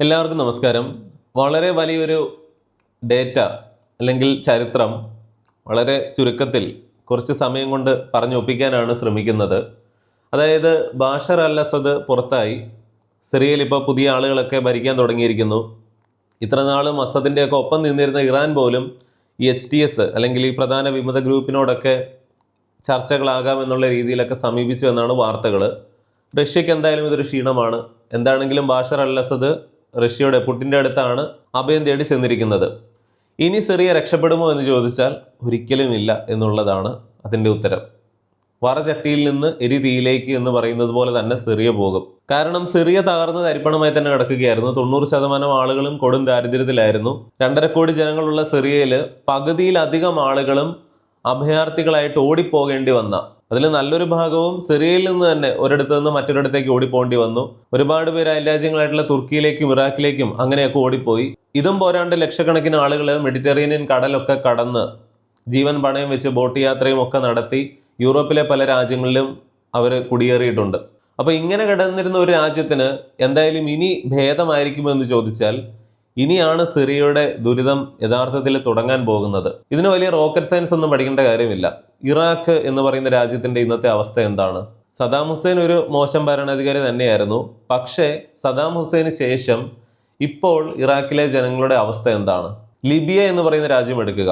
എല്ലാവർക്കും നമസ്കാരം. വളരെ വലിയൊരു ഡേറ്റ അല്ലെങ്കിൽ ചരിത്രം വളരെ ചുരുക്കത്തിൽ കുറച്ച് സമയം കൊണ്ട് പറഞ്ഞു ഒപ്പിക്കാനാണ് ശ്രമിക്കുന്നത്. അതായത് ബാഷർ അൽ അസദ് പുറത്തായി. സിറിയയിൽ ഇപ്പോൾ പുതിയ ആളുകളൊക്കെ ഭരിക്കാൻ തുടങ്ങിയിരിക്കുന്നു. ഇത്ര നാളും അസദിന്റെയൊക്കെ ഒപ്പം നിന്നിരുന്ന ഇറാൻ പോലും ഈ എച്ച് ടി എസ് അല്ലെങ്കിൽ ഈ പ്രധാന വിമത ഗ്രൂപ്പിനോടൊക്കെ ചർച്ചകളാകാം എന്നുള്ള രീതിയിലൊക്കെ സമീപിച്ചു എന്നാണ് വാർത്തകൾ റഷ്യക്ക് എന്തായാലും ഇതൊരു ക്ഷീണമാണ്. എന്താണെങ്കിലും ബാഷർ അൽ അസദ് റഷ്യയുടെ പുട്ടിന്റെ അടുത്താണ് അഭയം തേടി ചെന്നിരിക്കുന്നത്. ഇനി സിറിയ രക്ഷപ്പെടുമോ എന്ന് ചോദിച്ചാൽ ഒരിക്കലും ഇല്ല എന്നുള്ളതാണ് അതിന്റെ ഉത്തരം. വറചട്ടിയിൽ നിന്ന് എരി തീയിലേക്ക് എന്ന് പറയുന്നത് പോലെ തന്നെ സിറിയ പോകും. കാരണം സിറിയ തകർന്ന് തരിപ്പണമായി തന്നെ കിടക്കുകയായിരുന്നു. തൊണ്ണൂറ് ശതമാനം ആളുകളും കൊടും ദാരിദ്ര്യത്തിലായിരുന്നു. രണ്ടര കോടി ജനങ്ങളുള്ള സിറിയയിൽ പകുതിയിലധികം ആളുകളും അഭയാർത്ഥികളായിട്ട് ഓടിപ്പോകേണ്ടി വന്ന അതിൽ നല്ലൊരു ഭാഗവും സിറിയയിൽ നിന്ന് തന്നെ ഒരിടത്ത് നിന്ന് മറ്റൊരിടത്തേക്ക് ഓടിപ്പോണ്ടി വന്നു. ഒരുപാട് പേര് അയൽരാജ്യങ്ങളായിട്ടുള്ള തുർക്കിയിലേക്കും ഇറാഖിലേക്കും അങ്ങനെയൊക്കെ ഓടിപ്പോയി. ഇതും പോരാണ്ട് ലക്ഷക്കണക്കിന് ആളുകൾ മെഡിറ്ററേനിയൻ കടലൊക്കെ കടന്ന് ജീവൻ പണയം വെച്ച് ബോട്ട് യാത്രയും ഒക്കെ നടത്തി യൂറോപ്പിലെ പല രാജ്യങ്ങളിലും അവർ കുടിയേറിയിട്ടുണ്ട്. അപ്പോൾ ഇങ്ങനെ കിടന്നിരുന്ന ഒരു രാജ്യത്തിന് എന്തായാലും ഇനി ഭേദമായിരിക്കുമോ എന്ന് ചോദിച്ചാൽ ഇനിയാണ് സിറിയയുടെ ദുരിതം യഥാർത്ഥത്തിൽ തുടങ്ങാൻ പോകുന്നത്. ഇതിന് വലിയ റോക്കറ്റ് സയൻസ് ഒന്നും പഠിക്കേണ്ട കാര്യമില്ല. ഇറാഖ് എന്ന് പറയുന്ന രാജ്യത്തിന്റെ ഇന്നത്തെ അവസ്ഥ എന്താണ്? സദാം ഹുസൈൻ ഒരു മോശം ഭരണാധികാരി തന്നെയായിരുന്നു. പക്ഷേ സദാം ഹുസൈന് ശേഷം ഇപ്പോൾ ഇറാഖിലെ ജനങ്ങളുടെ അവസ്ഥ എന്താണ്? ലിബിയ എന്ന് പറയുന്ന രാജ്യം എടുക്കുക.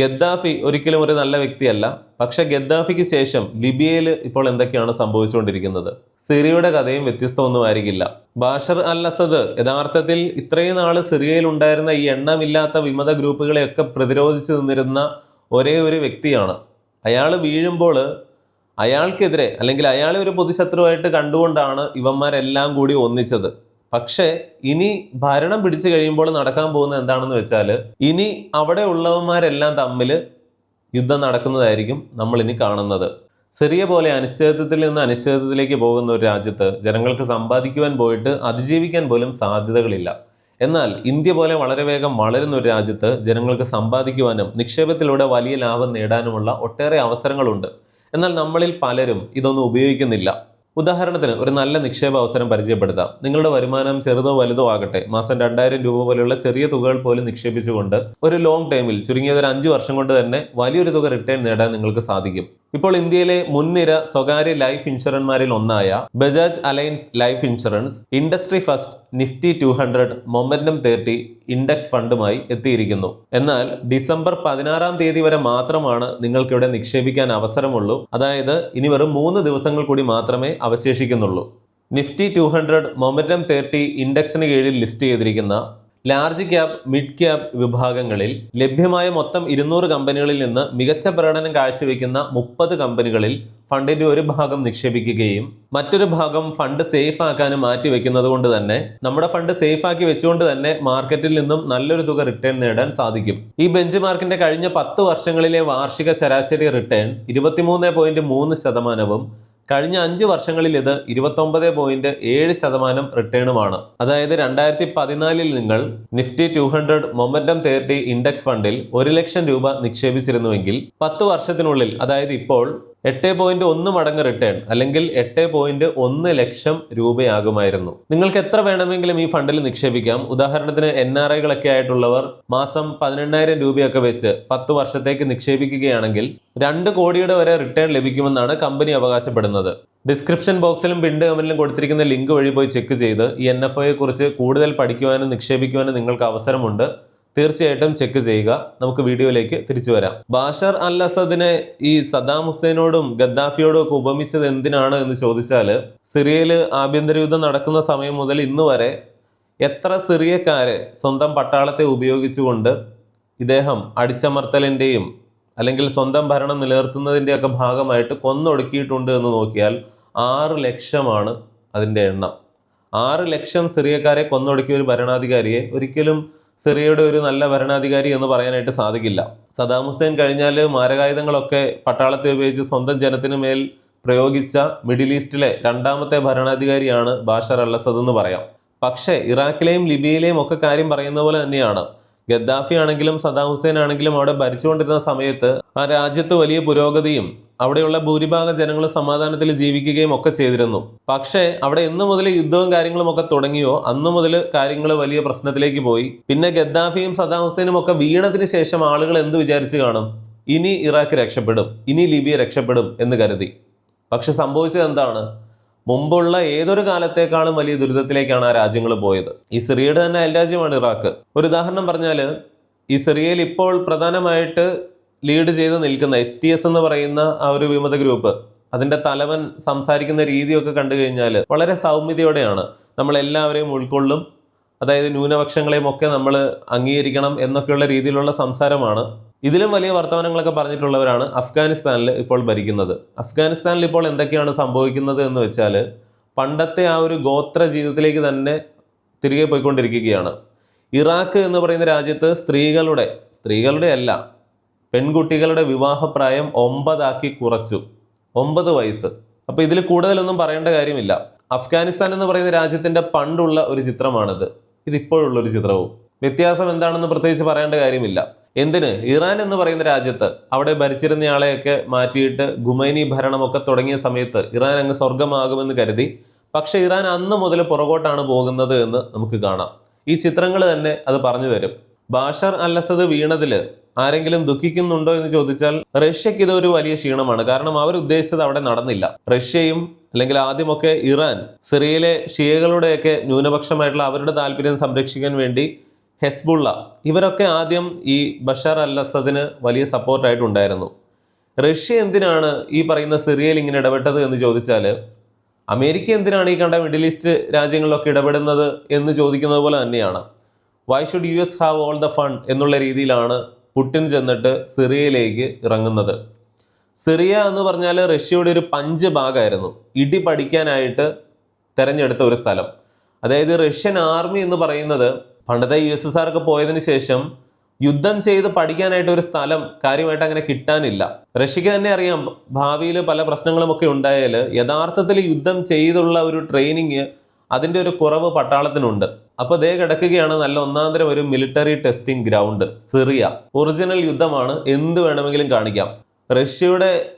ഗദ്ദാഫി ഒരിക്കലും ഒരു നല്ല വ്യക്തിയല്ല. പക്ഷെ ഗദ്ദാഫിക്ക് ശേഷം ലിബിയയിൽ ഇപ്പോൾ എന്തൊക്കെയാണ് സംഭവിച്ചുകൊണ്ടിരിക്കുന്നത്? സിറിയയുടെ കഥയും വ്യത്യസ്തമൊന്നുമായിരിക്കില്ല. ബാഷർ അൽ അസദ് യഥാർത്ഥത്തിൽ ഇത്രയും നാൾ സിറിയയിൽ ഉണ്ടായിരുന്ന ഈ എണ്ണമില്ലാത്ത വിമത ഗ്രൂപ്പുകളെയൊക്കെ പ്രതിരോധിച്ചു നിന്നിരുന്ന ഒരേ ഒരു വ്യക്തിയാണ്. അയാൾ വീഴുമ്പോൾ അയാൾക്കെതിരെ അല്ലെങ്കിൽ അയാളെ ഒരു പൊതുശത്രുവായിട്ട് കണ്ടുകൊണ്ടാണ് ഇവന്മാരെല്ലാം കൂടി ഒന്നിച്ചത്. പക്ഷേ ഇനി ഭരണം പിടിച്ചു കഴിയുമ്പോൾ നടക്കാൻ പോകുന്ന എന്താണെന്ന് വെച്ചാൽ ഇനി അവിടെ ഉള്ളവന്മാരെല്ലാം തമ്മിൽ യുദ്ധം നടക്കുന്നതായിരിക്കും നമ്മൾ ഇനി കാണുന്നത്. ചെറിയ പോലെ അനിശ്ചിതത്വത്തിൽ നിന്ന് അനിശ്ചിതത്വത്തിലേക്ക് പോകുന്ന ഒരു രാജ്യത്ത് ജനങ്ങൾക്ക് സമ്പാദിക്കുവാൻ പോയിട്ട് അതിജീവിക്കാൻ പോലും സാധ്യതകളില്ല. എന്നാൽ ഇന്ത്യ പോലെ വളരെ വേഗം വളരുന്ന ഒരു രാജ്യത്ത് ജനങ്ങൾക്ക് സമ്പാദിക്കുവാനും നിക്ഷേപത്തിലൂടെ വലിയ ലാഭം നേടാനുമുള്ള ഒട്ടേറെ അവസരങ്ങളുണ്ട്. എന്നാൽ നമ്മളിൽ പലരും ഇതൊന്നും ഉപയോഗിക്കുന്നില്ല. ഉദാഹരണത്തിന് ഒരു നല്ല നിക്ഷേപ അവസരം പരിചയപ്പെടുത്താം. നിങ്ങളുടെ വരുമാനം ചെറുതോ വലുതോ ആകട്ടെ മാസം രണ്ടായിരം രൂപ പോലെയുള്ള ചെറിയ തുകകൾ പോലും നിക്ഷേപിച്ചുകൊണ്ട് ഒരു ലോങ് ടൈമിൽ ചുരുങ്ങിയത് ഒരു അഞ്ച് വർഷം കൊണ്ട് തന്നെ വലിയൊരു തുക റിട്ടേൺ നേടാൻ നിങ്ങൾക്ക് സാധിക്കും. ഇപ്പോൾ ഇന്ത്യയിലെ മുൻനിര സ്വകാര്യ ലൈഫ് ഇൻഷുറൻമാരിൽ ഒന്നായ Bajaj Allianz life insurance industry first Nifty two hundred momentum thirty index ഫണ്ടുമായി എത്തിയിരിക്കുന്നു. എന്നാൽ ഡിസംബർ പതിനാറാം തീയതി വരെ മാത്രമാണ് നിങ്ങൾക്കിവിടെ നിക്ഷേപിക്കാൻ അവസരമുള്ളൂ. അതായത് ഇനി വെറും മൂന്ന് ദിവസങ്ങൾ കൂടി മാത്രമേ അവശേഷിക്കുന്നുള്ളൂ. Nifty two hundred momentum thirty ഇൻഡെക്സിന് കീഴിൽ ലിസ്റ്റ് ചെയ്തിരിക്കുന്ന ലാർജ് ക്യാപ് മിഡ് ക്യാപ് വിഭാഗങ്ങളിൽ ലഭ്യമായ മൊത്തം ഇരുന്നൂറ് കമ്പനികളിൽ നിന്ന് മികച്ച പ്രകടനം കാഴ്ചവെക്കുന്ന മുപ്പത് കമ്പനികളിൽ ഫണ്ടിന്റെ ഒരു ഭാഗം നിക്ഷേപിക്കുകയും മറ്റൊരു ഭാഗം ഫണ്ട് സേഫ് ആക്കാനും മാറ്റിവെക്കുന്നത് കൊണ്ട് തന്നെ നമ്മുടെ ഫണ്ട് സേഫ് ആക്കി വെച്ചുകൊണ്ട് തന്നെ മാർക്കറ്റിൽ നിന്നും നല്ലൊരു തുക റിട്ടേൺ നേടാൻ സാധിക്കും. ഈ ബെഞ്ച് മാർക്കിന്റെ കഴിഞ്ഞ പത്ത് വർഷങ്ങളിലെ വാർഷിക ശരാശരി റിട്ടേൺ ഇരുപത്തിമൂന്ന് ശതമാനവും കഴിഞ്ഞ അഞ്ച് വർഷങ്ങളിൽ ഇത് ഇരുപത്തൊമ്പത് പോയിന്റ് ഏഴ് ശതമാനം റിട്ടേണുമാണ്. അതായത് രണ്ടായിരത്തി പതിനാലിൽ നിങ്ങൾ Nifty two hundred momentum thirty index ഫണ്ടിൽ ഒരു ലക്ഷം രൂപ നിക്ഷേപിച്ചിരുന്നുവെങ്കിൽ പത്ത് വർഷത്തിനുള്ളിൽ അതായത് ഇപ്പോൾ എട്ട് പോയിന്റ് ഒന്ന് മടങ്ങ് റിട്ടേൺ അല്ലെങ്കിൽ എട്ട് പോയിന്റ് ഒന്ന് ലക്ഷം രൂപയാകുമായിരുന്നു. നിങ്ങൾക്ക് എത്ര വേണമെങ്കിലും ഈ ഫണ്ടിൽ നിക്ഷേപിക്കാം. ഉദാഹരണത്തിന് എൻ ആർ ഐകളൊക്കെ ആയിട്ടുള്ളവർ മാസം പതിനെണ്ണായിരം രൂപയൊക്കെ വെച്ച് പത്ത് വർഷത്തേക്ക് നിക്ഷേപിക്കുകയാണെങ്കിൽ രണ്ട് കോടിയുടെ വരെ റിട്ടേൺ ലഭിക്കുമെന്നാണ് കമ്പനി അവകാശപ്പെടുന്നത്. ഡിസ്ക്രിപ്ഷൻ ബോക്സിലും പിണ്ട് കമന്റിലും കൊടുത്തിരിക്കുന്ന ലിങ്ക് വഴി പോയി ചെക്ക് ചെയ്ത് ഈ എൻ എഫ് ഒയെ കുറിച്ച് കൂടുതൽ പഠിക്കുവാനും നിക്ഷേപിക്കുവാനും നിങ്ങൾക്ക് അവസരമുണ്ട്. തീർച്ചയായിട്ടും ചെക്ക് ചെയ്യുക. നമുക്ക് വീഡിയോയിലേക്ക് തിരിച്ചു വരാം. ബാഷർ അൽ അസദിനെ ഈ സദാം ഹുസൈനോടും ഗദ്ദാഫിയോടും ഒക്കെ ഉപമിച്ചത് എന്തിനാണ് എന്ന് ചോദിച്ചാൽ സിറിയയിൽ ആഭ്യന്തര യുദ്ധം നടക്കുന്ന സമയം മുതൽ ഇന്ന് വരെ എത്ര സിറിയക്കാരെ സ്വന്തം പട്ടാളത്തെ ഉപയോഗിച്ചുകൊണ്ട് ഇദ്ദേഹം അടിച്ചമർത്തലിന്റെയും അല്ലെങ്കിൽ സ്വന്തം ഭരണം നിലനിർത്തുന്നതിന്റെയൊക്കെ ഭാഗമായിട്ട് കൊന്നൊടുക്കിയിട്ടുണ്ട് എന്ന് നോക്കിയാൽ ആറ് ലക്ഷമാണ് അതിന്റെ എണ്ണം. ആറ് ലക്ഷം സിറിയക്കാരെ കൊന്നൊടുക്കിയ ഒരു ഭരണാധികാരിയെ ഒരിക്കലും സിറിയയുടെ ഒരു നല്ല ഭരണാധികാരി എന്ന് പറയാനായിട്ട് സാധിക്കില്ല. സദാം ഹുസൈൻ കഴിഞ്ഞാൽ മാരകായുധങ്ങളൊക്കെ പട്ടാളത്തെ ഉപയോഗിച്ച് സ്വന്തം ജനത്തിന് മേൽ പ്രയോഗിച്ച മിഡിൽ ഈസ്റ്റിലെ രണ്ടാമത്തെ ഭരണാധികാരിയാണ് ബാഷർ അൽ അസദ് എന്ന് പറയാം. പക്ഷേ ഇറാഖിലെയും ലിബിയയിലെയും ഒക്കെ കാര്യം പറയുന്ന പോലെ തന്നെയാണ്. ഗദ്ദാഫി ആണെങ്കിലും സദാം ഹുസൈൻ ആണെങ്കിലും അവിടെ ഭരിച്ചുകൊണ്ടിരുന്ന സമയത്ത് ആ രാജ്യത്ത് വലിയ പുരോഗതിയും അവിടെയുള്ള ഭൂരിഭാഗം ജനങ്ങൾ സമാധാനത്തിൽ ജീവിക്കുകയും ഒക്കെ ചെയ്തിരുന്നു. പക്ഷേ അവിടെ എന്നു മുതൽ യുദ്ധവും കാര്യങ്ങളും ഒക്കെ തുടങ്ങിയോ അന്നു മുതൽ കാര്യങ്ങൾ വലിയ പ്രശ്നത്തിലേക്ക് പോയി. പിന്നെ ഗദ്ദാഫിയും സദാം ഹുസൈനും ഒക്കെ വീണതിന് ശേഷം ആളുകൾ എന്ത് വിചാരിച്ചു കാണും? ഇനി ഇറാഖ് രക്ഷപ്പെടും ഇനി ലിബിയ രക്ഷപ്പെടും എന്ന് കരുതി. പക്ഷെ സംഭവിച്ചത് എന്താണ്? മുമ്പുള്ള ഏതൊരു കാലത്തേക്കാളും വലിയ ദുരിതത്തിലേക്കാണ് ആ രാജ്യങ്ങൾ പോയത്. ഈ സിറിയയുടെ തന്നെ അയൽരാജ്യമാണ് ഇറാഖ്. ഒരു ഉദാഹരണം പറഞ്ഞാൽ ഈ സിറിയയിൽ ഇപ്പോൾ പ്രധാനമായിട്ട് ലീഡ് ചെയ്ത് നിൽക്കുന്ന എസ് ടി എസ് എന്ന് പറയുന്ന ആ ഒരു വിമത ഗ്രൂപ്പ് അതിന്റെ തലവൻ സംസാരിക്കുന്ന രീതിയൊക്കെ കണ്ടു കഴിഞ്ഞാൽ വളരെ സൗമ്യതയോടെയാണ് നമ്മൾ എല്ലാവരെയും ഉൾക്കൊള്ളും. അതായത് ന്യൂനപക്ഷങ്ങളെയും ഒക്കെ നമ്മൾ അംഗീകരിക്കണം എന്നൊക്കെയുള്ള രീതിയിലുള്ള സംസാരമാണ്. ഇതിലും വലിയ വർത്തമാനങ്ങളൊക്കെ പറഞ്ഞിട്ടുള്ളവരാണ് അഫ്ഗാനിസ്ഥാനിൽ ഇപ്പോൾ ഭരിക്കുന്നത്. അഫ്ഗാനിസ്ഥാനിൽ ഇപ്പോൾ എന്തൊക്കെയാണ് സംഭവിക്കുന്നത് എന്ന് വെച്ചാൽ പണ്ടത്തെ ആ ഒരു ഗോത്ര ജീവിതത്തിലേക്ക് തന്നെ തിരികെ പോയിക്കൊണ്ടിരിക്കുകയാണ്. ഇറാഖ് എന്ന് പറയുന്ന രാജ്യത്ത് സ്ത്രീകളുടെ സ്ത്രീകളുടെ അല്ല പെൺകുട്ടികളുടെ വിവാഹപ്രായം ഒമ്പതാക്കി കുറച്ചു. ഒമ്പത് വയസ്സ്. അപ്പോൾ ഇതിൽ കൂടുതലൊന്നും പറയേണ്ട കാര്യമില്ല. അഫ്ഗാനിസ്ഥാൻ എന്ന് പറയുന്ന രാജ്യത്തിന്റെ പണ്ടുള്ള ഒരു ചിത്രമാണിത്. ഇതിപ്പോഴുള്ള ഒരു ചിത്രവും. വ്യത്യാസം എന്താണെന്ന് പ്രത്യേകിച്ച് പറയേണ്ട കാര്യമില്ല. എന്തിന്? ഇറാൻ എന്ന് പറയുന്ന രാജ്യത്ത് അവിടെ ഭരിച്ചിരുന്നയാളെയൊക്കെ മാറ്റിയിട്ട് ഗുമൈനി ഭരണമൊക്കെ തുടങ്ങിയ സമയത്ത് ഇറാൻ അങ്ങ് സ്വർഗമാകുമെന്ന് കരുതി. പക്ഷേ ഇറാൻ അന്ന് മുതൽ പുറകോട്ടാണ് പോകുന്നത് എന്ന് നമുക്ക് കാണാം. ഈ ചിത്രങ്ങൾ തന്നെ അത് പറഞ്ഞു തരും. ബാഷർ അൽ അസദ് വീണതിൽ ആരെങ്കിലും ദുഃഖിക്കുന്നുണ്ടോ എന്ന് ചോദിച്ചാൽ റഷ്യക്ക് ഇത് ഒരു വലിയ ക്ഷീണമാണ്. കാരണം അവർ ഉദ്ദേശിച്ചത് അവിടെ നടന്നില്ല. റഷ്യയും അല്ലെങ്കിൽ ആദ്യമൊക്കെ ഇറാൻ സിറിയയിലെ ഷിയകളുടെയൊക്കെ ന്യൂനപക്ഷമായിട്ടുള്ള അവരുടെ താല്പര്യം സംരക്ഷിക്കാൻ വേണ്ടി ഹെസ്ബുള്ള ഇവരൊക്കെ ആദ്യം ഈ ബഷാർ അൽ അസദിന് വലിയ സപ്പോർട്ടായിട്ടുണ്ടായിരുന്നു. റഷ്യ എന്തിനാണ് ഈ പറയുന്ന സിറിയയിൽ ഇങ്ങനെ ഇടപെട്ടത് എന്ന് ചോദിച്ചാൽ അമേരിക്ക എന്തിനാണ് ഈ കണ്ട മിഡിൽ ഈസ്റ്റ് രാജ്യങ്ങളിലൊക്കെ ഇടപെടുന്നത് എന്ന് ചോദിക്കുന്നത് പോലെ തന്നെയാണ്. Why should U S have all the fund എന്നുള്ള രീതിയിലാണ് പുടിൻ ചെന്നിട്ട് സിറിയയിലേക്ക് ഇറങ്ങുന്നത്. സിറിയ എന്ന് പറഞ്ഞാൽ റഷ്യയുടെ ഒരു പഞ്ച് ഭാഗമായിരുന്നു. ഇടി പഠിക്കാനായിട്ട് തെരഞ്ഞെടുത്ത ഒരു സ്ഥലം. അതായത് റഷ്യൻ ആർമി എന്ന് പറയുന്നത് പണ്ടത്തെ യു എസ് എസ് ആർക്ക് പോയതിനു ശേഷം യുദ്ധം ചെയ്ത് പഠിക്കാനായിട്ട് ഒരു സ്ഥലം കാര്യമായിട്ട് അങ്ങനെ കിട്ടാനില്ല. റഷ്യക്ക് തന്നെ അറിയാം ഭാവിയിൽ പല പ്രശ്നങ്ങളും ഒക്കെ ഉണ്ടായാൽ യഥാർത്ഥത്തിൽ യുദ്ധം ചെയ്തുള്ള ഒരു ട്രെയിനിങ് അതിന്റെ ഒരു കുറവ് പട്ടാളത്തിനുണ്ട്. അപ്പോൾ ദേ കിടക്കുകയാണ് നല്ല ഒന്നാന്തരം ഒരു military testing ground Syria. Original യുദ്ധമാണ്. എന്ത് വേണമെങ്കിലും കാണിക്കാം. റഷ്യയുടെ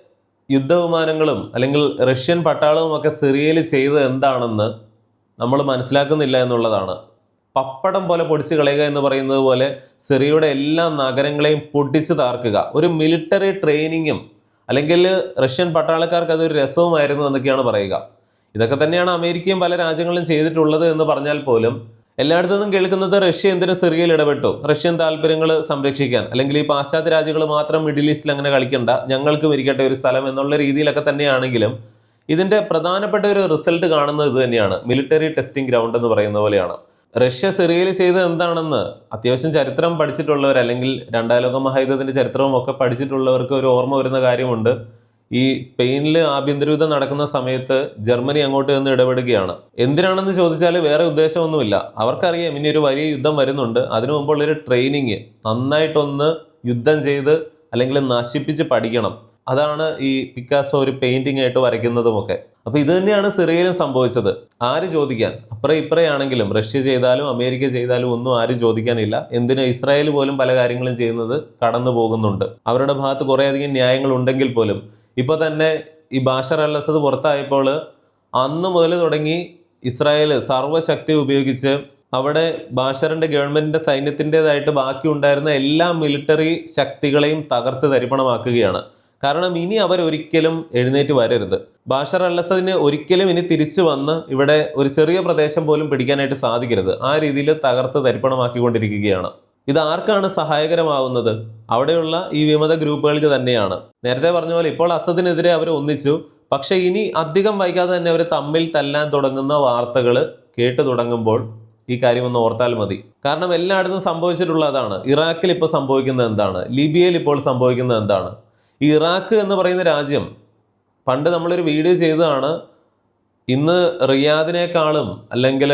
യുദ്ധവിമാനങ്ങളും അല്ലെങ്കിൽ റഷ്യൻ പട്ടാളവും ഒക്കെ സിറിയയിൽ ചെയ്തത് എന്താണെന്ന് നമ്മൾ മനസ്സിലാക്കുന്നില്ല എന്നുള്ളതാണ്. പപ്പടം പോലെ പൊടിച്ച് കളയുക എന്ന് പറയുന്നത് പോലെ സിറിയയുടെ എല്ലാ നഗരങ്ങളെയും പൊടിച്ച് താർക്കുക. ഒരു മിലിറ്ററി ട്രെയിനിങ്ങും അല്ലെങ്കിൽ റഷ്യൻ പട്ടാളക്കാർക്ക് അതൊരു രസവുമായിരുന്നു എന്നൊക്കെയാണ് പറയുക. ഇതൊക്കെ തന്നെയാണ് അമേരിക്കയും പല രാജ്യങ്ങളും ചെയ്തിട്ടുള്ളത് എന്ന് പറഞ്ഞാൽ പോലും എല്ലായിടത്തു നിന്നും കേൾക്കുന്നത് റഷ്യ എന്തിനു സിറിയയിൽ ഇടപെട്ടു? റഷ്യൻ താല്പര്യങ്ങൾ സംരക്ഷിക്കാൻ. അല്ലെങ്കിൽ ഈ പാശ്ചാത്യ രാജ്യങ്ങൾ മാത്രം മിഡിൽ ഈസ്റ്റിൽ അങ്ങനെ കളിക്കണ്ട. ഞങ്ങൾക്കും ഇരിക്കട്ടെ ഒരു സ്ഥലം എന്നുള്ള രീതിയിലൊക്കെ തന്നെയാണെങ്കിലും ഇതിന്റെ പ്രധാനപ്പെട്ട ഒരു റിസൾട്ട് കാണുന്നത് ഇത് തന്നെയാണ്. മിലിറ്ററി ടെസ്റ്റിംഗ് ഗ്രൗണ്ട് എന്ന് പറയുന്ന പോലെയാണ്. റഷ്യ സിറിയയിൽ ചെയ്തത് എന്താണെന്ന് അത്യാവശ്യം ചരിത്രം പഠിച്ചിട്ടുള്ളവർ അല്ലെങ്കിൽ രണ്ടാം ലോക മഹായുദ്ധത്തിന്റെ ചരിത്രവും ഒക്കെ പഠിച്ചിട്ടുള്ളവർക്ക് ഒരു ഓർമ്മ വരുന്ന കാര്യമുണ്ട്. ഈ സ്പെയിനിൽ ആഭ്യന്തര യുദ്ധം നടക്കുന്ന സമയത്ത് ജർമ്മനി അങ്ങോട്ട് നിന്ന് ഇടപെടുകയാണ്. എന്തിനാണെന്ന് ചോദിച്ചാൽ വേറെ ഉദ്ദേശമൊന്നുമില്ല. അവർക്കറിയാം ഇനി ഒരു വലിയ യുദ്ധം വരുന്നുണ്ട്. അതിനു മുമ്പുള്ളൊരു ട്രെയിനിങ്. നന്നായിട്ടൊന്ന് യുദ്ധം ചെയ്ത് അല്ലെങ്കിൽ നശിപ്പിച്ച് പഠിക്കണം. അതാണ് ഈ പിക്കാസോ ഒരു പെയിന്റിംഗ് ആയിട്ട് വരയ്ക്കുന്നതുമൊക്കെ. അപ്പോൾ ഇത് തന്നെയാണ് സിറിയയിലും സംഭവിച്ചത്. ആര് ചോദിക്കാൻ? അപ്പുറം ഇപ്പറയാണെങ്കിലും റഷ്യ ചെയ്താലും അമേരിക്ക ചെയ്താലും ഒന്നും ആരും ചോദിക്കാനില്ല. എന്തിന്? ഇസ്രായേൽ പോലും പല കാര്യങ്ങളും ചെയ്യുന്നത് കടന്നു പോകുന്നുണ്ട് അവരുടെ ഭാഗത്ത് കുറേയധികം ന്യായങ്ങൾ ഉണ്ടെങ്കിൽ പോലും ഇപ്പൊ തന്നെ ഈ ബാഷർ അൽ പുറത്തായപ്പോൾ അന്ന് മുതൽ തുടങ്ങി ഇസ്രായേൽ സർവശക്തി ഉപയോഗിച്ച് അവിടെ ബാഷറിന്റെ ഗവൺമെന്റിന്റെ സൈന്യത്തിന്റെതായിട്ട് ബാക്കി ഉണ്ടായിരുന്ന എല്ലാ മിലിറ്ററി ശക്തികളെയും തകർത്ത് തരിപ്പണമാക്കുകയാണ്. കാരണം ഇനി അവർ ഒരിക്കലും എഴുന്നേറ്റ് വരരുത്. ബാഷർ അല്ലസദിന് ഒരിക്കലും ഇനി തിരിച്ചു വന്ന് ഇവിടെ ഒരു ചെറിയ പ്രദേശം പോലും പിടിക്കാനായിട്ട് സാധിക്കരുത്. ആ രീതിയിൽ തകർത്ത് തരിപ്പണമാക്കിക്കൊണ്ടിരിക്കുകയാണ്. ഇത് ആർക്കാണ് സഹായകരമാവുന്നത്? അവിടെയുള്ള ഈ വിമത ഗ്രൂപ്പുകൾക്ക് തന്നെയാണ്. നേരത്തെ പറഞ്ഞ പോലെ ഇപ്പോൾ അസദിനെതിരെ അവർ ഒന്നിച്ചു. പക്ഷെ ഇനി അധികം വൈകാതെ തന്നെ അവർ തമ്മിൽ തല്ലാൻ തുടങ്ങുന്ന വാർത്തകൾ കേട്ടു തുടങ്ങുമ്പോൾ ഈ കാര്യം ഒന്ന് ഓർത്താൽ മതി. കാരണം എല്ലായിടത്തും സംഭവിച്ചിട്ടുള്ള അതാണ് ഇറാഖിൽ ഇപ്പോൾ സംഭവിക്കുന്നത് എന്താണ്? ലിബിയയിൽ ഇപ്പോൾ സംഭവിക്കുന്നത് എന്താണ്? ഈ ഇറാഖ് എന്ന് പറയുന്ന രാജ്യം പണ്ട് നമ്മളൊരു വീഡിയോ ചെയ്തതാണ്. ഇന്ന് റിയാദിനേക്കാളും അല്ലെങ്കിൽ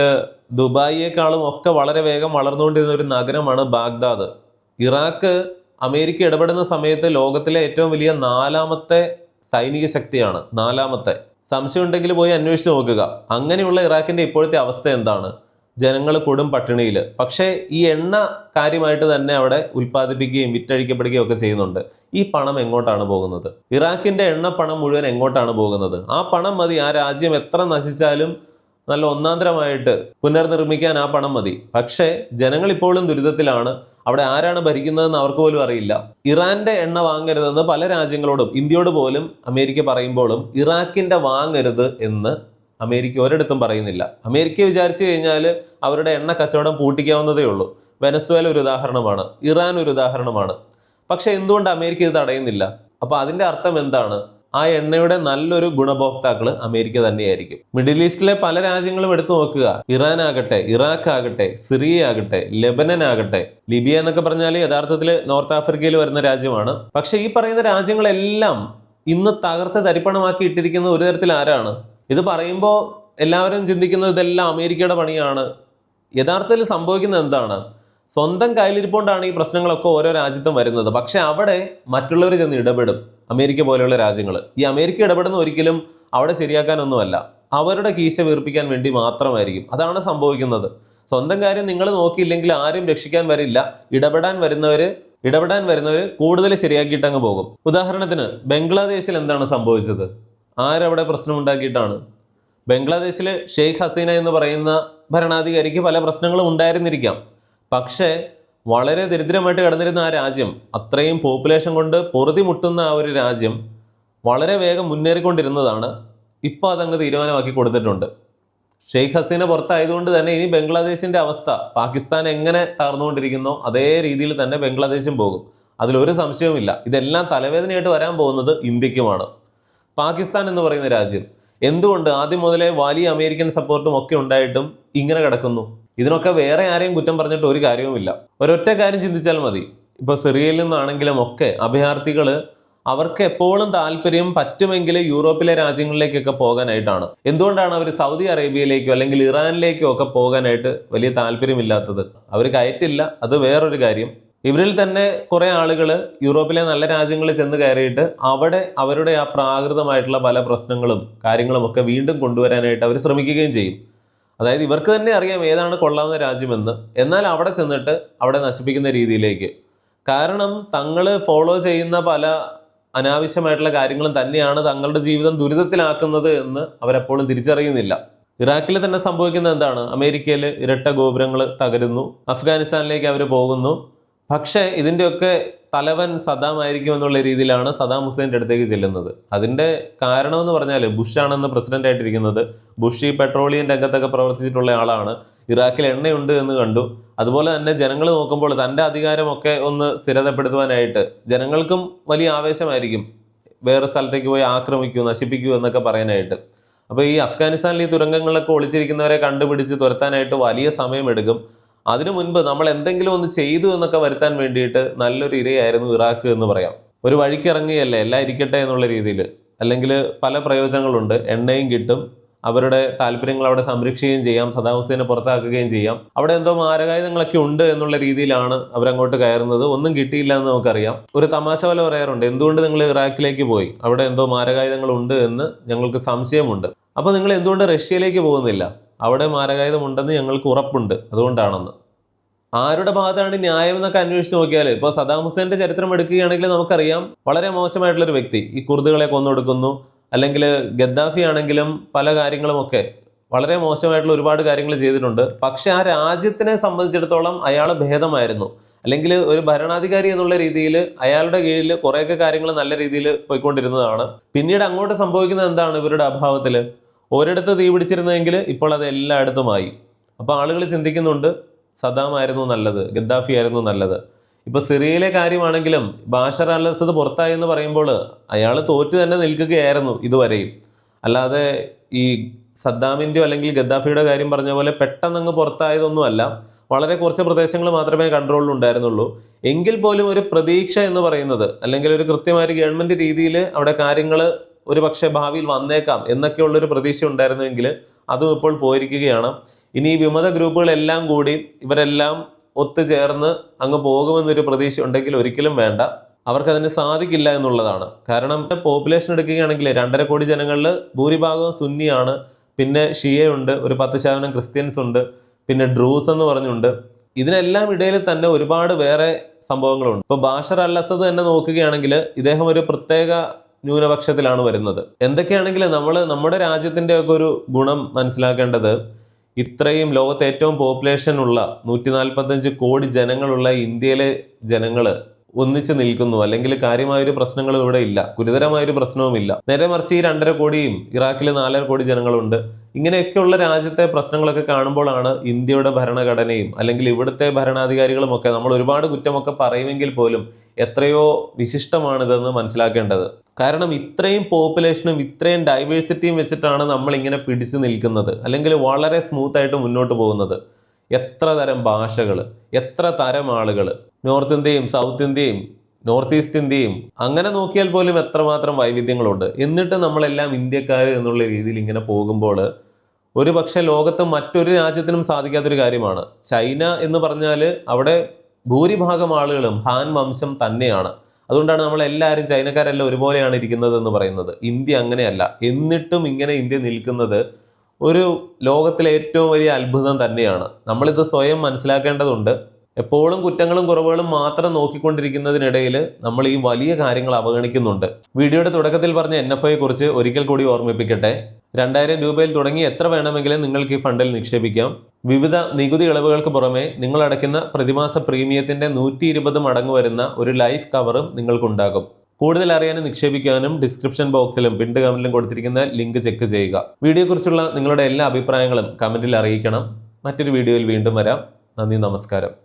ദുബായിയേക്കാളും ഒക്കെ വളരെ വേഗം വളർന്നുകൊണ്ടിരുന്ന ഒരു നഗരമാണ് ബാഗ്ദാദ്. ഇറാഖ് അമേരിക്ക ഇടപെടുന്ന സമയത്ത് ലോകത്തിലെ ഏറ്റവും വലിയ നാലാമത്തെ സൈനിക ശക്തിയാണ്. നാലാമത്തെ. സംശയം ഉണ്ടെങ്കിൽ പോയി അന്വേഷിച്ച് നോക്കുക. അങ്ങനെയുള്ള ഇറാഖിന്റെ ഇപ്പോഴത്തെ അവസ്ഥ എന്താണ്? ജനങ്ങൾ കൊടും പട്ടിണിയിൽ പക്ഷേ ഈ എണ്ണ കാര്യമായിട്ട് തന്നെ അവിടെ ഉൽപ്പാദിപ്പിക്കുകയും വിറ്റഴിക്കപ്പെടുകയും ഒക്കെ ചെയ്യുന്നുണ്ട്. ഈ പണം എങ്ങോട്ടാണ് പോകുന്നത്? ഇറാഖിന്റെ എണ്ണ പണം മുഴുവൻ എങ്ങോട്ടാണ് പോകുന്നത്? ആ പണം മതി. ആ രാജ്യം എത്ര നശിച്ചാലും നല്ല ഒന്നാന്തരമായിട്ട് പുനർനിർമ്മിക്കാൻ ആ പണം മതി. പക്ഷേ ജനങ്ങൾ ഇപ്പോഴും ദുരിതത്തിലാണ്. അവിടെ ആരാണ് ഭരിക്കുന്നതെന്ന് അവർക്ക് പോലും അറിയില്ല. ഇറാന്റെ എണ്ണ വാങ്ങരുതെന്ന് പല രാജ്യങ്ങളോടും ഇന്ത്യയോട് പോലും അമേരിക്ക പറയുമ്പോഴും ഇറാഖിന്റെ വാങ്ങരുത് എന്ന് അമേരിക്ക ഒരിടത്തും പറയുന്നില്ല. അമേരിക്ക വിചാരിച്ചു കഴിഞ്ഞാൽ അവരുടെ എണ്ണ കച്ചവടം പൂട്ടിക്കാവുന്നതേ ഉള്ളൂ. വെനസ്വേല ഒരു ഉദാഹരണമാണ്. ഇറാൻ ഒരു ഉദാഹരണമാണ്. പക്ഷെ എന്തുകൊണ്ട് അമേരിക്ക ഇത് തടയുന്നില്ല? അപ്പോൾ അതിന്റെ അർത്ഥം എന്താണ്? ആ എണ്ണയുടെ നല്ലൊരു ഗുണഭോക്താക്കൾ അമേരിക്ക തന്നെയായിരിക്കും. മിഡിൽ ഈസ്റ്റിലെ പല രാജ്യങ്ങളും എടുത്തു നോക്കുക. ഇറാൻ ആകട്ടെ ഇറാഖ് ആകട്ടെ സിറിയ ആകട്ടെ ലെബനൻ ആകട്ടെ ലിബിയ എന്നൊക്കെ പറഞ്ഞാൽ യഥാർത്ഥത്തിൽ നോർത്ത് ആഫ്രിക്കയിൽ വരുന്ന രാജ്യമാണ്. പക്ഷേ ഈ പറയുന്ന രാജ്യങ്ങളെല്ലാം ഇന്ന് തകർത്ത് തരിപ്പണമാക്കി ഇട്ടിരിക്കുന്ന ഒരു തരത്തിൽ ആരാണ്? ഇത് പറയുമ്പോൾ എല്ലാവരും ചിന്തിക്കുന്നത് ഇതെല്ലാം അമേരിക്കയുടെ പണിയാണ്. യഥാർത്ഥത്തിൽ സംഭവിക്കുന്നത് എന്താണ്? സ്വന്തം കയ്യിലിരിപ്പോണ്ടാണ് ഈ പ്രശ്നങ്ങളൊക്കെ ഓരോ രാജ്യത്തും വരുന്നത്. പക്ഷെ അവിടെ മറ്റുള്ളവർ ചെന്ന് ഇടപെടും. അമേരിക്ക പോലെയുള്ള രാജ്യങ്ങൾ ഈ അമേരിക്ക ഇടപെടുന്ന ഒരിക്കലും അവിടെ ശരിയാക്കാനൊന്നുമല്ല. അവരുടെ കീശ വീർപ്പിക്കാൻ വേണ്ടി മാത്രമായിരിക്കും. അതാണ് സംഭവിക്കുന്നത്. സ്വന്തം കാര്യം നിങ്ങൾ നോക്കിയില്ലെങ്കിൽ ആരും രക്ഷിക്കാൻ വരില്ല. ഇടപെടാൻ വരുന്നവര് ഇടപെടാൻ വരുന്നവർ കൂടുതൽ ശരിയാക്കിയിട്ടങ്ങ് പോകും. ഉദാഹരണത്തിന് ബംഗ്ലാദേശിൽ എന്താണ് സംഭവിച്ചത്? ആരവിടെ പ്രശ്നമുണ്ടാക്കിയിട്ടാണ്? ബംഗ്ലാദേശിലെ ഷെയ്ഖ് ഹസീന എന്ന് പറയുന്ന ഭരണാധികാരിക്ക് പല പ്രശ്നങ്ങളും ഉണ്ടായിരുന്നിരിക്കാം. പക്ഷേ വളരെ ദരിദ്രമായിട്ട് കിടന്നിരുന്ന ആ രാജ്യം അത്രയും പോപ്പുലേഷൻ കൊണ്ട് പൊറുതി മുട്ടുന്ന ആ ഒരു രാജ്യം വളരെ വേഗം മുന്നേറിക്കൊണ്ടിരുന്നതാണ്. ഇപ്പോൾ അതങ്ങ് തീരുമാനമാക്കി കൊടുത്തിട്ടുണ്ട്. ഷെയ്ഖ് ഹസീന പുറത്തായതുകൊണ്ട് തന്നെ ഇനി ബംഗ്ലാദേശിന്റെ അവസ്ഥ പാകിസ്ഥാൻ എങ്ങനെ തകർന്നുകൊണ്ടിരിക്കുന്നോ അതേ രീതിയിൽ തന്നെ ബംഗ്ലാദേശും പോകും. അതിലൊരു സംശയവുമില്ല. ഇതെല്ലാം തലവേദനയായിട്ട് വരാൻ പോകുന്നത് ഇന്ത്യക്കുമാണ്. പാകിസ്ഥാൻ എന്ന് പറയുന്ന രാജ്യം. എന്തുകൊണ്ട് ആദ്യം മുതലേ വലിയ അമേരിക്കൻ സപ്പോർട്ടും ഒക്കെ ഉണ്ടായിട്ടും ഇങ്ങനെ കിടക്കുന്നു? ഇതിനൊക്കെ വേറെ ആരെയും കുറ്റം പറഞ്ഞിട്ട് ഒരു കാര്യവുമില്ല. ഒരൊറ്റ കാര്യം ചിന്തിച്ചാൽ മതി. ഇപ്പൊ സിറിയയിൽ നിന്നാണെങ്കിലും ഒക്കെ അഭയാർത്ഥികൾ അവർക്ക് എപ്പോഴും താല്പര്യം പറ്റുമെങ്കിൽ യൂറോപ്പിലെ രാജ്യങ്ങളിലേക്കൊക്കെ പോകാനായിട്ടാണ്. എന്തുകൊണ്ടാണ് അവർ സൗദി അറേബ്യയിലേക്കോ അല്ലെങ്കിൽ ഇറാനിലേക്കോ ഒക്കെ പോകാനായിട്ട് വലിയ താല്പര്യമില്ലാത്തത്? അവർ കയറ്റില്ല. അത് വേറൊരു കാര്യം. ഇവരിൽ തന്നെ കുറേ ആളുകൾ യൂറോപ്പിലെ നല്ല രാജ്യങ്ങളിൽ ചെന്ന് കയറിയിട്ട് അവിടെ അവരുടെ ആ പ്രാകൃതമായിട്ടുള്ള പല പ്രശ്നങ്ങളും കാര്യങ്ങളും ഒക്കെ വീണ്ടും കൊണ്ടുവരാനായിട്ട് അവർ ശ്രമിക്കുകയും ചെയ്യും. അതായത് ഇവർക്ക് തന്നെ അറിയാം ഏതാണ് കൊള്ളാവുന്ന രാജ്യമെന്ന്. എന്നാൽ അവിടെ ചെന്നിട്ട് അവിടെ നശിപ്പിക്കുന്ന രീതിയിലേക്ക്. കാരണം തങ്ങൾ ഫോളോ ചെയ്യുന്ന പല അനാവശ്യമായിട്ടുള്ള കാര്യങ്ങളും തന്നെയാണ് തങ്ങളുടെ ജീവിതം ദുരിതത്തിലാക്കുന്നത് എന്ന് അവരെപ്പോഴും തിരിച്ചറിയുന്നില്ല. ഇറാഖിൽ തന്നെ സംഭവിക്കുന്നത് എന്താണ്? അമേരിക്കയിൽ ഇരട്ട ഗോപുരങ്ങൾ തകരുന്നു. അഫ്ഗാനിസ്ഥാനിലേക്ക് അവർ പോകുന്നു. പക്ഷേ ഇതിന്റെയൊക്കെ തലവൻ സദാം ആയിരിക്കും എന്നുള്ള രീതിയിലാണ് സദാം ഹുസൈന്റെ അടുത്തേക്ക് ചെല്ലുന്നത്. അതിന്റെ കാരണമെന്ന് പറഞ്ഞാൽ ബുഷ് ആണെന്ന് പ്രസിഡന്റ് ആയിട്ടിരിക്കുന്നത് ബുഷ് ഈ പെട്രോളിയം രംഗത്തൊക്കെ പ്രവർത്തിച്ചിട്ടുള്ള ആളാണ്. ഇറാഖിൽ എണ്ണയുണ്ട് എന്ന് കണ്ടു. അതുപോലെ തന്നെ ജനങ്ങൾ നോക്കുമ്പോൾ തന്റെ അധികാരമൊക്കെ ഒന്ന് സ്ഥിരതപ്പെടുത്തുവാനായിട്ട് ജനങ്ങൾക്കും വലിയ ആവേശമായിരിക്കും വേറെ സ്ഥലത്തേക്ക് പോയി ആക്രമിക്കൂ നശിപ്പിക്കൂ എന്നൊക്കെ പറയാനായിട്ട്. അപ്പോൾ ഈ അഫ്ഗാനിസ്ഥാനിൽ ഈ തുരങ്കങ്ങളിലൊക്കെ ഒളിച്ചിരിക്കുന്നവരെ കണ്ടുപിടിച്ച് തുരത്താനായിട്ട് വലിയ സമയമെടുക്കും. അതിനു മുൻപ് നമ്മൾ എന്തെങ്കിലും ഒന്ന് ചെയ്തു എന്നൊക്കെ വരുത്താൻ വേണ്ടിയിട്ട് നല്ലൊരു ഇരയായിരുന്നു ഇറാഖ് എന്ന് പറയാം. ഒരു വഴിക്ക് ഇറങ്ങുകയല്ലേ? എല്ലാം ഇരിക്കട്ടെ എന്നുള്ള രീതിയിൽ. അല്ലെങ്കിൽ പല പ്രയോജനങ്ങളുണ്ട്. എണ്ണയും കിട്ടും. അവരുടെ താല്പര്യങ്ങൾ അവിടെ സംരക്ഷിക്കുകയും ചെയ്യാം. സദാം ഹുസൈനെ പുറത്താക്കുകയും ചെയ്യാം. അവിടെ എന്തോ മാരകായുധങ്ങളൊക്കെ ഉണ്ട് എന്നുള്ള രീതിയിലാണ് അവരങ്ങോട്ട് കയറുന്നത്. ഒന്നും കിട്ടിയില്ല എന്ന് നമുക്കറിയാം. ഒരു തമാശ പോലെ പറയാറുണ്ട്. എന്തുകൊണ്ട് നിങ്ങൾ ഇറാഖിലേക്ക് പോയി? അവിടെ എന്തോ മാരകായുധങ്ങൾ ഉണ്ട് എന്ന് ഞങ്ങൾക്ക് സംശയമുണ്ട്. അപ്പോൾ നിങ്ങൾ എന്തുകൊണ്ട് റഷ്യയിലേക്ക് പോകുന്നില്ല? അവിടെ മാരകായുധമുണ്ടെന്ന് ഞങ്ങൾക്ക് ഉറപ്പുണ്ട്. അതുകൊണ്ടാണെന്ന്. ആരുടെ ഭാഗത്താണ് ന്യായം എന്നൊക്കെ അന്വേഷിച്ച് നോക്കിയാൽ ഇപ്പോൾ സദാം ഹുസൈന്റെ ചരിത്രം എടുക്കുകയാണെങ്കിൽ നമുക്കറിയാം വളരെ മോശമായിട്ടുള്ളൊരു വ്യക്തി. ഈ കുർദുകളെ കൊന്നൊടുക്കുന്നു. അല്ലെങ്കിൽ ഗദ്ദാഫി ആണെങ്കിലും പല കാര്യങ്ങളുമൊക്കെ വളരെ മോശമായിട്ടുള്ള ഒരുപാട് കാര്യങ്ങൾ ചെയ്തിട്ടുണ്ട്. പക്ഷെ ആ രാജ്യത്തിനെ സംബന്ധിച്ചിടത്തോളം അയാൾ ഭേദമായിരുന്നു. അല്ലെങ്കിൽ ഒരു ഭരണാധികാരി എന്നുള്ള രീതിയിൽ അയാളുടെ കീഴിൽ കുറേയൊക്കെ കാര്യങ്ങൾ നല്ല രീതിയിൽ പോയിക്കൊണ്ടിരുന്നതാണ്. പിന്നീട് അങ്ങോട്ട് സംഭവിക്കുന്നത് എന്താണ് ഇവരുടെ അഭാവത്തിൽ ഒരിടത്ത് തീ പിടിച്ചിരുന്നെങ്കിൽ ഇപ്പോൾ അത് എല്ലായിടത്തുമായി അപ്പോൾ ആളുകൾ ചിന്തിക്കുന്നുണ്ട് സദാം ആയിരുന്നു നല്ലത് ഗദ്ദാഫി ആയിരുന്നു നല്ലത്. ഇപ്പൊ സിറിയയിലെ കാര്യമാണെങ്കിലും ബാഷർ അൽ പുറത്തായി എന്ന് പറയുമ്പോൾ അയാൾ തോറ്റു തന്നെ നിൽക്കുകയായിരുന്നു ഇതുവരെയും. അല്ലാതെ ഈ സദ്ദാമിന്റെയോ അല്ലെങ്കിൽ ഗദ്ദാഫിയുടെ കാര്യം പറഞ്ഞ പോലെ പെട്ടെന്ന് അങ്ങ് പുറത്തായതൊന്നുമല്ല. വളരെ കുറച്ച് പ്രദേശങ്ങൾ മാത്രമേ കൺട്രോളിൽ ഉണ്ടായിരുന്നുള്ളൂ. എങ്കിൽ പോലും ഒരു പ്രതീക്ഷ എന്ന് പറയുന്നത് അല്ലെങ്കിൽ ഒരു കൃത്യമായ ഗവൺമെന്റ് രീതിയിൽ അവിടെ കാര്യങ്ങൾ ഒരു പക്ഷേ ഭാവിയിൽ വന്നേക്കാം എന്നൊക്കെയുള്ളൊരു പ്രതീക്ഷ ഉണ്ടായിരുന്നുവെങ്കിൽ അതും ഇപ്പോൾ പോയിരിക്കുകയാണ്. ഇനി ഈ വിമത ഗ്രൂപ്പുകളെല്ലാം കൂടി ഇവരെല്ലാം ഒത്തുചേർന്ന് അങ്ങ് പോകുമെന്നൊരു പ്രതീക്ഷ ഉണ്ടെങ്കിൽ ഒരിക്കലും വേണ്ട. അവർക്കതിന് സാധിക്കില്ല എന്നുള്ളതാണ്. കാരണം പോപ്പുലേഷൻ എടുക്കുകയാണെങ്കിൽ രണ്ടര കോടി ജനങ്ങളിൽ ഭൂരിഭാഗവും സുന്നിയാണ്. പിന്നെ ഷിയയുണ്ട് ഒരു പത്ത് ശതമാനം ക്രിസ്ത്യൻസ് ഉണ്ട് പിന്നെ ഡ്രൂസ് എന്ന് പറഞ്ഞുണ്ട്. ഇതിനെല്ലാം ഇടയിൽ തന്നെ ഒരുപാട് വേറെ സംഭവങ്ങളുണ്ട്. ഇപ്പോൾ ബാഷർ അൽ തന്നെ നോക്കുകയാണെങ്കിൽ ഇദ്ദേഹം ഒരു പ്രത്യേക ന്യൂനപക്ഷത്തിലാണ് വരുന്നത്. എന്തൊക്കെയാണെങ്കിലും നമ്മൾ നമ്മുടെ രാജ്യത്തിന്റെ ഒക്കെ ഒരു ഗുണം മനസ്സിലാക്കേണ്ടത് ഇത്രയും ലോകത്തെ ഏറ്റവും പോപ്പുലേഷൻ ഉള്ള നൂറ്റി നാൽപ്പത്തഞ്ച് കോടി ജനങ്ങളുള്ള ഇന്ത്യയിലെ ജനങ്ങൾ ഒന്നിച്ച് നിൽക്കുന്നു. അല്ലെങ്കിൽ കാര്യമായൊരു പ്രശ്നങ്ങളും ഇവിടെ ഇല്ല. ഗുരുതരമായൊരു പ്രശ്നവുമില്ല നേരെ മറിച്ച് ഈ രണ്ടര കോടിയും ഇറാഖിൽ നാലര കോടി ജനങ്ങളുണ്ട്. ഇങ്ങനെയൊക്കെയുള്ള രാജ്യത്തെ പ്രശ്നങ്ങളൊക്കെ കാണുമ്പോഴാണ് ഇന്ത്യയുടെ ഭരണഘടനയും അല്ലെങ്കിൽ ഇവിടുത്തെ ഭരണാധികാരികളുമൊക്കെ നമ്മൾ ഒരുപാട് കുറ്റമൊക്കെ പറയുമെങ്കിൽ പോലും എത്രയോ വിശിഷ്ടമാണിതെന്ന് മനസ്സിലാക്കേണ്ടത്. കാരണം ഇത്രയും പോപ്പുലേഷനും ഇത്രയും ഡൈവേഴ്സിറ്റിയും വെച്ചിട്ടാണ് നമ്മൾ ഇങ്ങനെ പിടിച്ചു നിൽക്കുന്നത്. അല്ലെങ്കിൽ വളരെ സ്മൂത്തായിട്ട് മുന്നോട്ട് പോകുന്നത്. എത്ര തരം ഭാഷകൾ എത്ര തരം ആളുകൾ നോർത്ത് ഇന്ത്യയും സൗത്ത് ഇന്ത്യയും നോർത്ത് ഈസ്റ്റ് ഇന്ത്യയും അങ്ങനെ നോക്കിയാൽ പോലും എത്രമാത്രം വൈവിധ്യങ്ങളുണ്ട്. എന്നിട്ട് നമ്മളെല്ലാം ഇന്ത്യക്കാർ എന്നുള്ള രീതിയിൽ ഇങ്ങനെ പോകുമ്പോൾ ഒരു പക്ഷേ ലോകത്ത് മറ്റൊരു രാജ്യത്തിനും സാധിക്കാത്തൊരു കാര്യമാണ്. ചൈന എന്ന് പറഞ്ഞാൽ അവിടെ ഭൂരിഭാഗം ആളുകളും ഹാൻ വംശം തന്നെയാണ്. അതുകൊണ്ടാണ് നമ്മൾ എല്ലാവരും ചൈനക്കാരെല്ലാം ഒരുപോലെയാണ് ഇരിക്കുന്നത് എന്ന് പറയുന്നത്. ഇന്ത്യ അങ്ങനെയല്ല. എന്നിട്ടും ഇങ്ങനെ ഇന്ത്യ നിൽക്കുന്നത് ഒരു ലോകത്തിലെ ഏറ്റവും വലിയ അത്ഭുതം തന്നെയാണ്. നമ്മളിത് സ്വയം മനസ്സിലാക്കേണ്ടതുണ്ട്. എപ്പോഴും കുറ്റങ്ങളും കുറവുകളും മാത്രം നോക്കിക്കൊണ്ടിരിക്കുന്നതിനിടയിൽ നമ്മൾ ഈ വലിയ കാര്യങ്ങൾ അവഗണിക്കുന്നുണ്ട്. വീഡിയോയുടെ തുടക്കത്തിൽ പറഞ്ഞ എൻ എഫ് ഐയെ കുറിച്ച് ഒരിക്കൽ കൂടി ഓർമ്മിപ്പിക്കട്ടെ. രണ്ടായിരം രൂപയിൽ തുടങ്ങി എത്ര വേണമെങ്കിലും നിങ്ങൾക്ക് ഈ ഫണ്ടിൽ നിക്ഷേപിക്കാം. വിവിധ നികുതി ഇളവുകൾക്ക് പുറമെ നിങ്ങൾ അടയ്ക്കുന്ന പ്രതിമാസ പ്രീമിയത്തിന്റെ നൂറ്റി ഇരുപത് മടങ്ങ് വരുന്ന ഒരു ലൈഫ് കവറും നിങ്ങൾക്കുണ്ടാകും. കൂടുതൽ അറിയാനും നിക്ഷേപിക്കാനും ഡിസ്ക്രിപ്ഷൻ ബോക്സിലും പിൻഡ് കമന്റിലും കൊടുത്തിരിക്കുന്ന ലിങ്ക് ചെക്ക് ചെയ്യുക. വീഡിയോയെക്കുറിച്ചുള്ള നിങ്ങളുടെ എല്ലാ അഭിപ്രായങ്ങളും കമന്റിൽ അറിയിക്കണം. മറ്റൊരു വീഡിയോയിൽ വീണ്ടും വരാം. നന്ദി നമസ്കാരം.